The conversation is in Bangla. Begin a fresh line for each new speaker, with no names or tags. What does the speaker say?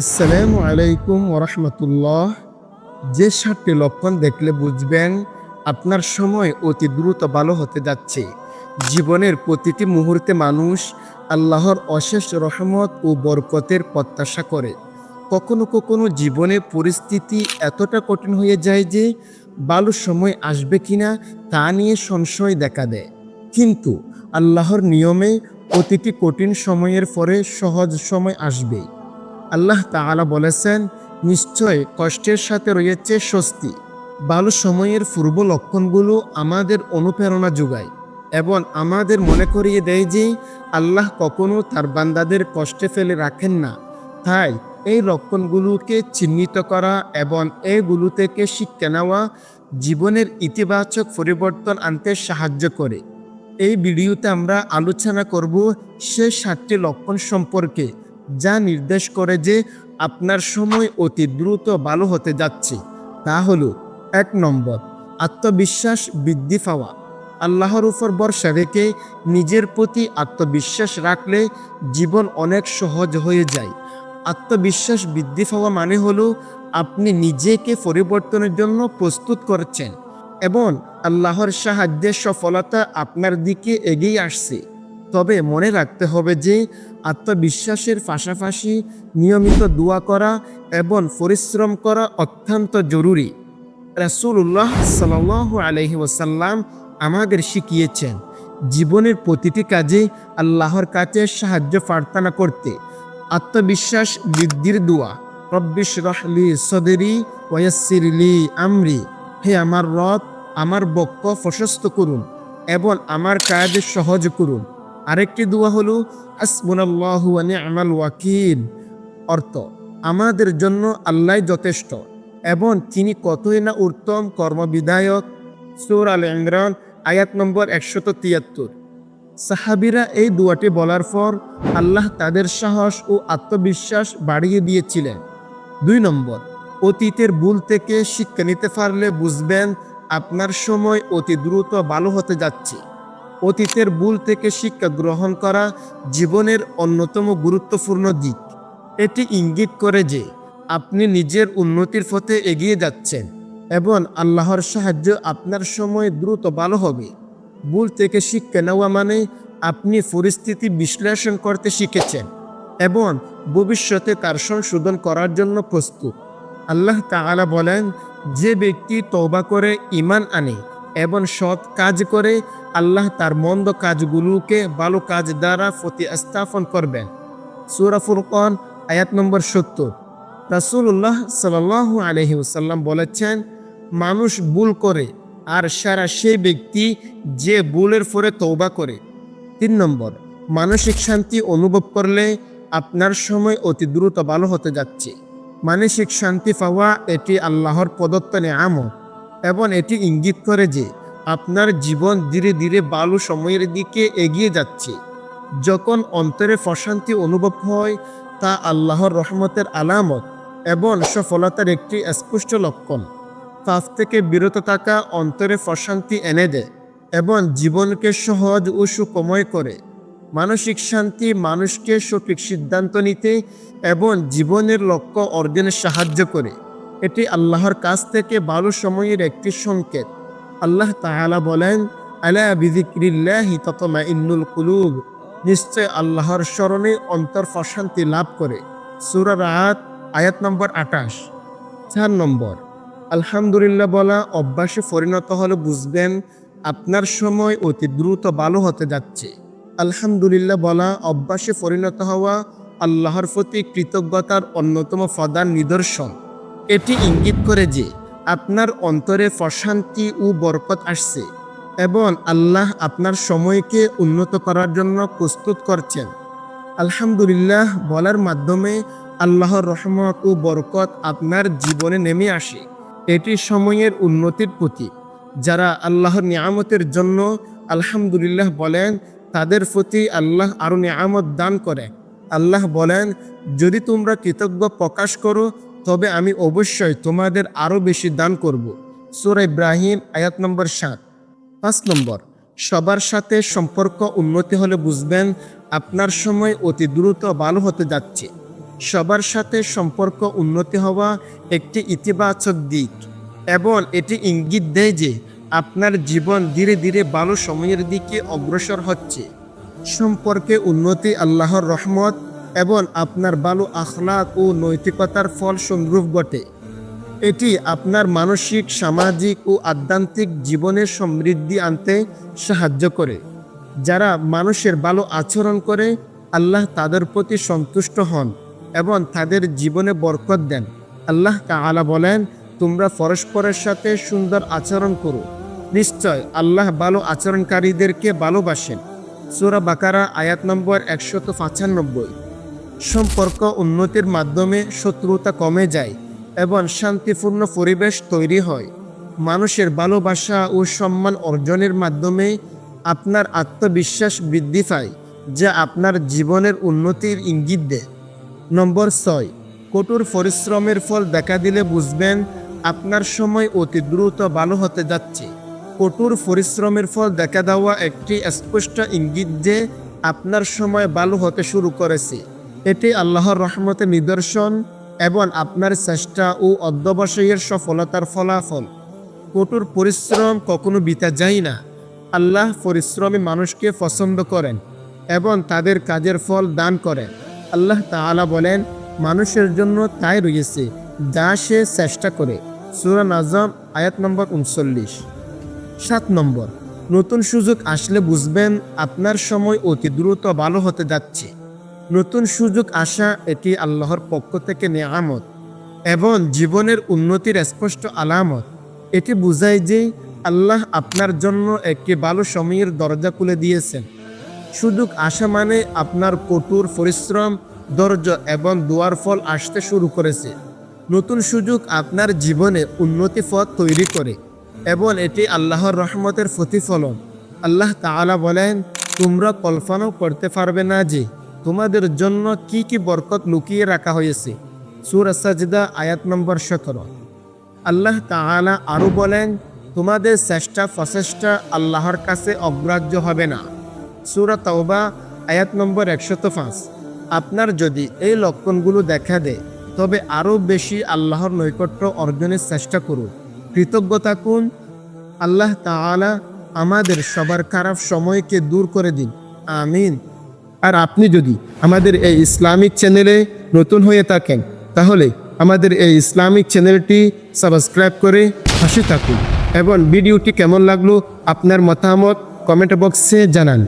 আসসালামু আলাইকুম ওরহমতুল্লাহ। যে সাতটি লক্ষণ দেখলে বুঝবেন আপনার সময় অতি দ্রুত ভালো হতে যাচ্ছে। জীবনের প্রতিটি মুহূর্তে মানুষ আল্লাহর অশেষ রহমত ও বরকতের প্রত্যাশা করে। কখনো কখনো জীবনে পরিস্থিতি এতটা কঠিন হয়ে যায় যে ভালো সময় আসবে কিনা তা নিয়ে সংশয় দেখা দেয়। কিন্তু আল্লাহর নিয়মে প্রতিটি কঠিন সময়ের পরে সহজ সময় আসবেই। আল্লাহ তাআলা বলেছেন, নিশ্চয় কষ্টের সাথে রয়েছে স্বস্তি। ভালো সময়ের পূর্ব লক্ষণগুলো আমাদের অনুপ্রেরণা যোগায় এবং আমাদের মনে করিয়ে দেয় যে আল্লাহ কখনো তার বান্দাদের কষ্টে ফেলে রাখেন না। তাই এই লক্ষণগুলোকে চিহ্নিত করা এবং এগুলো থেকে শিক্ষা নেওয়া জীবনের ইতিবাচক পরিবর্তন আনতে সাহায্য করে। এই ভিডিওতে আমরা আলোচনা করব সে সাতটি লক্ষণ সম্পর্কে। যা নির্দেশ করে যে আপনার সময় অতি দ্রুত ভালো হতে যাচ্ছে, তা হলো এক নম্বর, আত্মবিশ্বাস বৃদ্ধি পাওয়া। আল্লাহর উপর ভরসা রেখে নিজের প্রতি আত্মবিশ্বাস রাখলে জীবন অনেক সহজ হয়ে যায়। আত্মবিশ্বাস বৃদ্ধি পাওয়া মানে হলো আপনি নিজেকে পরিবর্তনের জন্য প্রস্তুত করছেন এবং আল্লাহর সাহায্যে সফলতা আপনার দিকে এগিয়ে আসছে। তবে মনে রাখতে হবে যে আত্মবিশ্বাসের পাশাপাশি নিয়মিত দোয়া করা এবং পরিশ্রম করা অত্যন্ত জরুরি। রাসূলুল্লাহ সাল্লাল্লাহু আলহি ওসাল্লাম আমাদের শিখিয়েছেন, জীবনের প্রতিটি কাজে আল্লাহর কাছে সাহায্য প্রার্থনা করতে। আত্মবিশ্বাস বৃদ্ধির দোয়া রব্বিশ রহলি সদেরি ওয়াসিরলি আমরি হে আমার রথ আমার বক্ষ প্রশস্ত করুন এবং আমার কাজ সহজ করুন আরেকটি দোয়া হলো আসবুনাল্লাহু নি'মাল ওয়াকিল। অর্থ, আমাদের জন্য আল্লাহ যথেষ্ট এবং তিনি কতই না উত্তম কর্মবিধায়ক। সুর আল ইমরান, আয়াত নম্বর একশত তিয়াত্তর। সাহাবিরা এই দুয়াটি বলার পর আল্লাহ তাদের সাহস ও আত্মবিশ্বাস বাড়িয়ে দিয়েছিলেন। দুই নম্বর, অতীতের ভুল থেকে শিক্ষা নিতে পারলে বুঝবেন আপনার সময় অতি দ্রুত ভালো হতে যাচ্ছে। অতীতের ভুল থেকে শিক্ষা গ্রহণ করা জীবনের অন্যতম গুরুত্বপূর্ণ দিক। এটি ইঙ্গিত করে যে আপনি নিজের উন্নতির পথে এগিয়ে যাচ্ছেন এবং আল্লাহর সাহায্য আপনার সময় দ্রুত ভালো হবে। ভুল থেকে শিক্ষা নেওয়া মানে আপনি পরিস্থিতি বিশ্লেষণ করতে শিখেছেন এবং ভবিষ্যতে তার সংশোধন করার জন্য প্রস্তুত। আল্লাহ তাআলা বলেন, যে ব্যক্তি তওবা করে ইমান আনে এবং সৎ কাজ করে আল্লাহ তার মন্দ কাজগুলোকে ভালো কাজ দ্বারা প্রতিস্থাপন করবেন সুরাফুল কন আয়াত নম্বর সত্তর। রাসূলুল্লাহ সাল্লাল্লাহু আলাইহি ওয়াসাল্লাম বলেছেন, মানুষ ভুল করে আর সারা সেই ব্যক্তি যে ভুলের ফলে তৌবা করে। তিন নম্বর, মানসিক শান্তি অনুভব করলে আপনার সময় অতি দ্রুত ভালো হতে যাচ্ছে। মানসিক শান্তি পাওয়া এটি আল্লাহর প্রদত্ত নেয়ামত। এবং এটি ইঙ্গিত করে যে আপনার জীবন ধীরে ধীরে ভালো সময়ের দিকে এগিয়ে যাচ্ছে। যখন অন্তরে প্রশান্তি অনুভব হয়, তা আল্লাহর রহমতের আলামত এবং সফলতার একটি স্পষ্ট লক্ষণ। পাপ থেকে বিরত থাকা অন্তরে প্রশান্তি এনে দেয় এবং জীবনকে সহজ ও সুকময় করে। মানসিক শান্তি মানুষকে সঠিক সিদ্ধান্ত নিতে এবং জীবনের লক্ষ্য অর্জনে সাহায্য করে। এটি আল্লাহর কাছ থেকে ভালো সময়ের একটি সংকেত। আল্লাহ তাআলা বলেন, আলা বিযিক্রিল্লাহি তাতমাইন্নুল কুলুব। নিশ্চয় আল্লাহর স্মরণে অন্তর প্রশান্তি লাভ করে। সূরা রাত আয়াত নম্বর আটাশ চার নম্বর। আলহামদুলিল্লাহ বলা অভ্যাসে পরিণত হলে বুঝবেন, আপনার সময় অতি দ্রুত ভালো হতে যাচ্ছে। আলহামদুলিল্লাহ বলা অভ্যাসে পরিণত হওয়া আল্লাহর প্রতি কৃতজ্ঞতার অন্যতম প্রধান নিদর্শন। এটি ইঙ্গিত করে যে আপনার অন্তরে প্রশান্তি ও বরকত আসছে এবং আল্লাহ আপনার সময়কে উন্নত করার জন্য প্রস্তুত করছেন। আলহামদুলিল্লাহ বলার মাধ্যমে আল্লাহর রহমত ও বরকত আপনার জীবনে নেমে আসে। এটি সময়ের উন্নতির প্রতীক। যারা আল্লাহর নিয়ামতের জন্য আলহামদুলিল্লাহ বলেন, তাদের প্রতি আল্লাহ আরও নিয়ামত দান করে। আল্লাহ বলেন, যদি তোমরা কৃতজ্ঞ প্রকাশ করো তবে আমি অবশ্যই তোমাদের আরও বেশি দান করব। সুরা ইব্রাহিম, আয়াত নম্বর সাত। পাঁচ নম্বর, সবার সাথে সম্পর্ক উন্নতি হলে বুঝবেন আপনার সময় অতি দ্রুত ভালো হতে যাচ্ছে। সবার সাথে সম্পর্ক উন্নতি হওয়া একটি ইতিবাচক দিক এবং এটি ইঙ্গিত দেয় যে আপনার জীবন ধীরে ধীরে ভালো সময়ের দিকে অগ্রসর হচ্ছে। সম্পর্কে উন্নতি আল্লাহর রহমত এবং আপনার ভালো আখলাক ও নৈতিকতার ফল সংরূপ ঘটে। এটি আপনার মানসিক, সামাজিক ও আধ্যাত্মিক জীবনের সমৃদ্ধি আনতে সাহায্য করে। যারা মানুষের ভালো আচরণ করে, আল্লাহ তাদের প্রতি সন্তুষ্ট হন এবং তাদের জীবনে বরকত দেন। আল্লাহ তাআলা বলেন, তোমরা পরস্পরের সাথে সুন্দর আচরণ করো। নিশ্চয় আল্লাহ ভালো আচরণকারীদেরকে ভালোবাসেন। সূরা বাকারা, আয়াত নম্বর একশত পঁচানব্বই। সম্পর্ক উন্নতির মাধ্যমে শত্রুতা কমে যায় এবং শান্তিপূর্ণ পরিবেশ তৈরি হয়। মানুষের ভালোবাসা ও সম্মান অর্জনের মাধ্যমে আপনার আত্মবিশ্বাস বৃদ্ধি পায়, যা আপনার জীবনের উন্নতির ইঙ্গিত দেয়। নম্বর ছয়, কঠোর পরিশ্রমের ফল দেখা দিলে বুঝবেন আপনার সময় অতি দ্রুত ভালো হতে যাচ্ছে। কঠোর পরিশ্রমের ফল দেখা দেওয়া একটি স্পষ্ট ইঙ্গিত যে আপনার সময় ভালো হতে শুরু করেছে। এটি আল্লাহর রহমতের নিদর্শন এবং আপনার চেষ্টা ও অধ্যবসায়ের সফলতার ফলাফল। কঠোর পরিশ্রম কখনো বিতা যায় না। আল্লাহ পরিশ্রমী মানুষকে পছন্দ করেন এবং তাদের কাজের ফল দান করেন। আল্লাহ তাআলা বলেন, মানুষের জন্য তাই রয়েছে যা সে চেষ্টা করে। সুরা নাজম, আয়াত নম্বর উনচল্লিশ। সাত নম্বর, নতুন সুযোগ আসলে বুঝবেন আপনার সময় অতি দ্রুত ভালো হতে যাচ্ছে। নতুন সুযোগ আসা এটি আল্লাহর পক্ষ থেকে নেয়ামত এবং জীবনের উন্নতির স্পষ্ট আলামত। এটি বোঝায় যে আল্লাহ আপনার জন্য একটি ভালো সময়ের দরজা খুলে দিয়েছেন। সুযোগ আসা মানে আপনার কঠোর পরিশ্রম, ধৈর্য এবং দুয়ার ফল আসতে শুরু করেছে। নতুন সুযোগ আপনার জীবনে উন্নতি পথ তৈরি করে এবং এটি আল্লাহর রহমতের প্রতিফলন। আল্লাহ তাআলা বলেন, তোমরা কল্পনাও করতে পারবে না যে তোমাদের জন্য কি কি বরকত লুকিয়ে রাখা হয়েছে? সুর সাজদা, আয়াত নম্বর সতেরো। আল্লাহ তাআলা আরও বলেন, তোমাদের চেষ্টা প্রচেষ্টা আল্লাহর কাছে অগ্রাহ্য হবে না। সুরা তাওবা, আয়াত নম্বর একশত পাঁচ। আপনার যদি এই লক্ষণগুলো দেখা দেয়, তবে আরও বেশি আল্লাহর নৈকট্য অর্জনের চেষ্টা করুন। কৃতজ্ঞ থাকুন আল্লাহ তাআলা আমাদের সবার খারাপ সময়কে দূর করে দিন। আমিন। আর আপনি যদি আমাদের এই ইসলামিক চ্যানেলে নতুন হয়ে থাকেন, তাহলে আমাদের এই ইসলামিক চ্যানেলটি সাবস্ক্রাইব করে পাশে থাকুন এবং ভিডিওটি কেমন লাগল আপনার মতামত কমেন্ট বক্সে জানান।